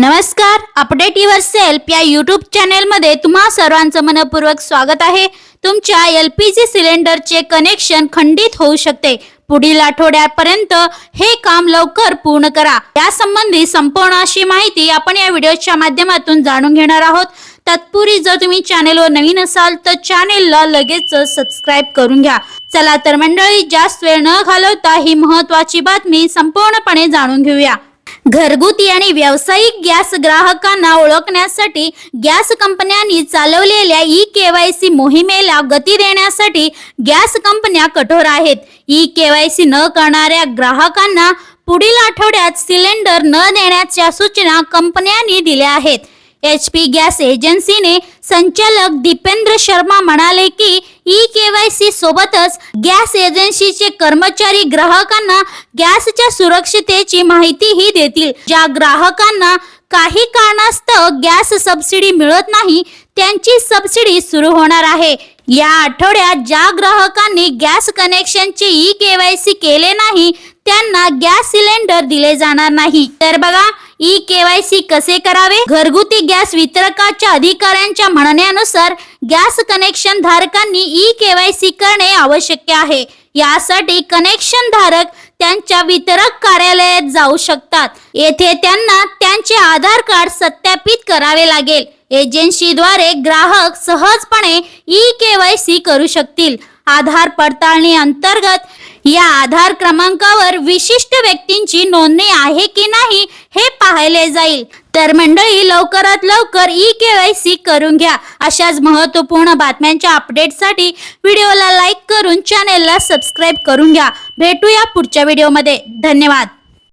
नमस्कार update yourself या YouTube चॅनेलमध्ये तुम्हा सर्वांचं मनपूर्वक स्वागत आहे. तुमच्या एल पी जी सिलेंडरचे कनेक्शन खंडित होऊ शकते. पुढील आठवड्यापर्यंत हे काम लवकर पूर्ण करा. यासंबंधी संपूर्ण अशी माहिती आपण या व्हिडिओच्या माध्यमातून जाणून घेणार आहोत. तत्पूर्वी जर तुम्ही चॅनेलवर नवीन असाल तर चॅनेलला लगेच सबस्क्राईब करून घ्या. चला तर मंडळी जास्त वेळ न घालवता ही महत्वाची बातमी संपूर्णपणे जाणून घेऊया. घरगुती आणि व्यावसायिक गॅस ग्राहकांना ओळखण्यासाठी गॅस कंपन्यांनी चालवलेल्या ई केवायसी मोहिमेला गती देण्यासाठी गॅस कंपन्या कठोर आहेत. ई केवायसी न करणाऱ्या ग्राहकांना पुढील आठवड्यात सिलेंडर न देण्याच्या सूचना कंपन्यांनी दिल्या आहेत. एच पी गॅस एजन्सीने संचालक दीपेंद्र शर्मा म्हणाले की ई केवायसी सोबतच गॅस एजन्सीचे कर्मचारी ग्राहकांना गॅसच्या सुरक्षितेची माहितीही देतील. ज्या ग्राहकांना काही कारणास्तव गॅस सबसिडी मिळत नाही त्यांची सबसिडी सुरू होणार आहे. या आठवड्यात ज्या ग्राहकांनी गॅस कनेक्शनचे ई केवायसी केले नाही त्यांना गॅस सिलेंडर दिले जाणार नाही. तर बघा ई केवायसी कसे करावे? घरगुती गॅस वितरकाच्या अधिकाऱ्यांच्या म्हणण्यानुसार गॅस कनेक्शन धारकांनी ई केवायसी करणे आवश्यक आहे. यासाठी कनेक्शन धारक त्यांच्या वितरक कार्यालयात जाऊ शकतात. येथे त्यांना त्यांचे आधार कार्ड सत्यापित करावे लागेल. एजन्सीद्वारे ग्राहक सहजपणे ई केवायसी करू शकतील. आधार पडताळणी अंतर्गत या आधार क्रमांकावर विशिष्ट व्यक्तींची नोंदणी आहे की नाही हे पाहिले जाईल. तर मंडळी लवकरात लवकर ई केवायसी करून घ्या. अशाच महत्त्वपूर्ण बातम्यांच्या अपडेटसाठी व्हिडिओला लाईक करून चॅनेलला सबस्क्राईब करून घ्या. भेटूया पुढच्या व्हिडिओमध्ये. धन्यवाद.